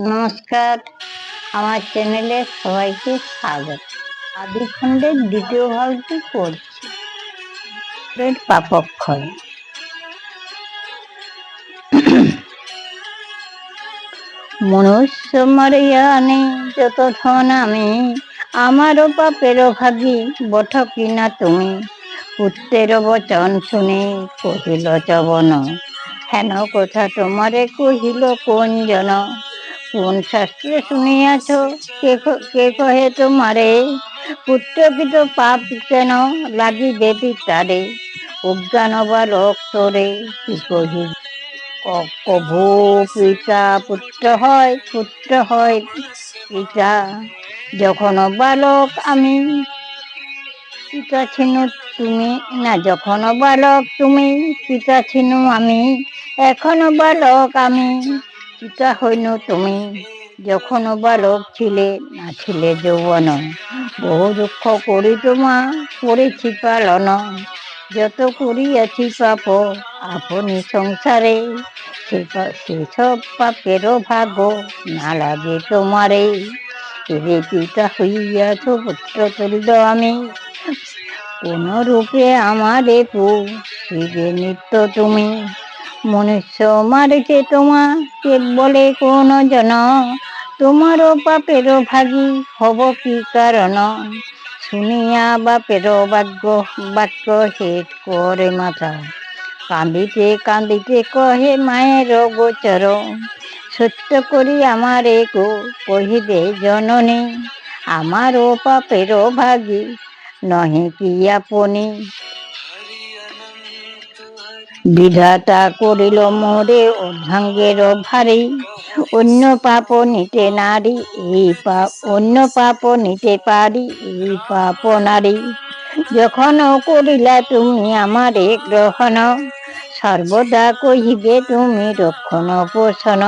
নমস্কার, আমার চ্যানেলে সবাইকে স্বাগত। আদিখণ্ডের দ্বিতীয় ভাগটি পড়ছি। পাপক্ষয় মনুষ্য মারিয়া নেই যত ধন আমি, আমারও পাপেরও ভাগি বঠ কিনা তুমি। পুত্রের বচন শুনে কহিল চবন হেন কথা তোমারে কহিল কোন জন? কোন শাস্ত্রে শুনিয়াছ, কে কহে তোমারে, পুত্র পিত পাপ কেন লাগিবে পিতারে? অজ্ঞান বালক তোরে কি কহি কভু পিতা পুত্র হয় পুত্র হয় পিতা। যখন বালক, আমি পিতা ছিনু তুমি না, যখন বালক, তুমি পিতা ছিনু আমি। এখনও বালক, আমি পিতা হইনু তুমি যখন বালক ছিলে, না ছিলে যৌবন। বহু দুঃখ করি তোমা করেছি পালন। যত করিয়াছি পাপ, আপনি সংসারে পা- সেসব পাপেরও ভাগ না লাগে তোমারে। এরে পিতা হইয়াছ পুত্র তুল্য আমি। কোন রূপে আমারে পুষিবে নিত্য তুমি। মনুষ্য মারিছে তোমা কে বলে কোন জন। তোমারও পাপেরও ভাগী হব কি কারণ? শুনিয়া বাপেরও বাক্য বাক্য হেট করে মাথা। কান্দিতে কান্দিতে কহে মায়ের গোচর। সত্য করি আমারে গো কহিবে জননী, আমারও পাপেরও ভাগী নহে কি আপনি? বিধাতা করিল মোরে অর্ধাঙ্গের ভারী। অন্য পাপ নিতে নারী, এই পাপ অন্য পাপ নিতে পারি, এই পাপ নারী। যখন করিলা তুমি আমারে গ্রহণ, সর্বদা কহিবে তুমি রক্ষণ পোষণ।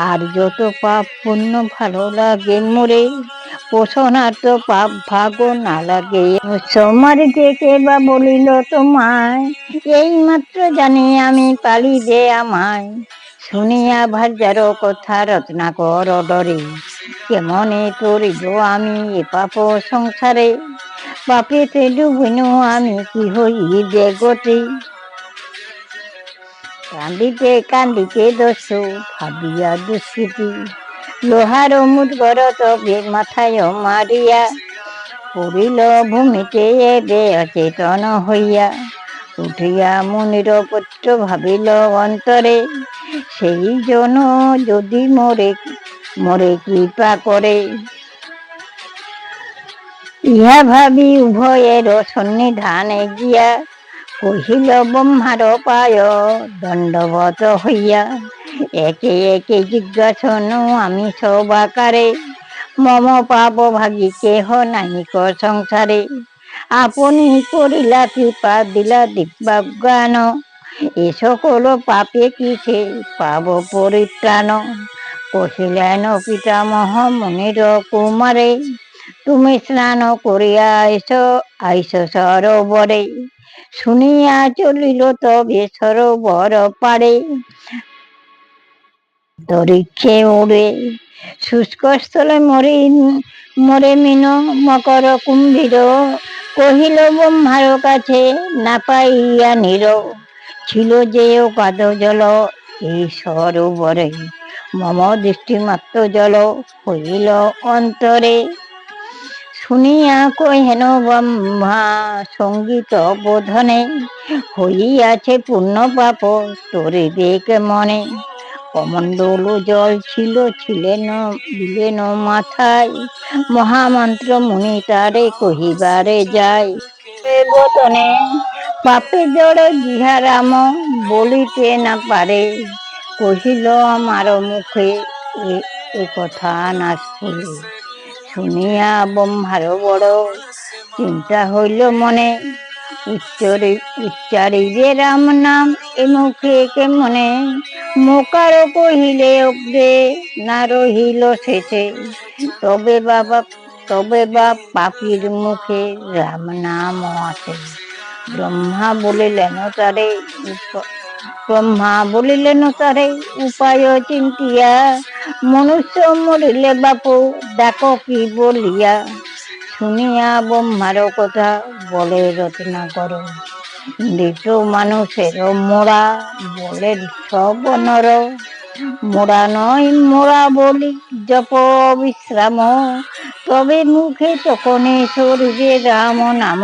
আর যত পাপ পুণ্য ভালো লাগে মোরে পোষণার্থ পাপ ভাগ না লাগে। সমারিতে কে বা বলিল তোমায়, এই মাত্র জানি আমি পালিবে আমায়। শুনিয়া ভার্যার কথা রত্নাকর ডরে, কেমনে করিব আমি এ পাপ সংসারে? পাপেতে ডুবিনু আমি কি হইবে গতি? কান্দিতে কান্দিতে দস্যু, ভাবিয়া দুষ্কৃতি লোহার মুদগর তবে মাথায় মারিয়া পড়িল ভূমিতে এবে অচেতন হইয়া। উঠিয়া মুনির পুত্র ভাবিল, অন্তরে, সেই জন যদি মরে মরে কৃপা করে ইহা ভাবি উভয়ের সন্নিধানে গিয়া কহিল, ব্রহ্মার পায় দণ্ডবত হইয়া একে একে জিজ্ঞাসন আমি সবাকারে মম পাপ ভাগি কেহ নাহিক সংসারে। আপনি করিলা কৃপা, দিলা দিব্যাজ্ঞান। এ সকল পাপে কিসে? পাব পরিত্রাণ। কহিলেন পিতামহ মুনির কুমারে, তুমি স্নান করিয়া আইস আইস সরোবরে। শুনিয়া চলিল তবে সরোবর পারে তরিক্ষে উড়ে শুষ্ক স্থলে মরে মরে মিন মকর কুম্ভীর। কহিল, ব্রহ্মার কাছে না পাইয়া নির। ছিল যে পাদ জল এই সরোবরে। মম দৃষ্টি মাত্র জল হইল অন্তরে। শুনিয়া কহেন, ব্রহ্মা, সংগীত বোধনে হইয়াছে পূর্ণ পাপ। তোরে বেগ মনে। কমণ্ডল জল ছিল, ছিলেন দিলেন মাথায়। মহামন্ত্র মুনি তারে কহিবারে যায় এ বদনে, পাপে জড় জিহারাম বলিতে না পারে। কহিল, আমার মুখে এ কথা না শুনে শুনিয়া ব্রহ্মার বড় চিন্তা হইল মনে। উচ্চরি উচ্চারিবে রাম নাম এ মুখে কে মনে মোকার কহিলে অগ্রে না রহিল শেষে। তবে বাবা, তবে বা পাপির মুখে রাম নাম আছে। ব্রহ্মা বলিলেন, তারে ব্রহ্মা বলিলেন, তারে উপায় চিন্তিয়া। মনুষ্য মরিলে বাপু দেখো কি বলিয়া? শুনিয়া ব্রহ্মার কথা বলে রচনা করো। মৃত মানুষের মোড়া বলে সব নর। মোড়া নয়, মোড়া বলি জপ বিশ্রাম। তবে মুখে তখনই শরীরে রাম নাম।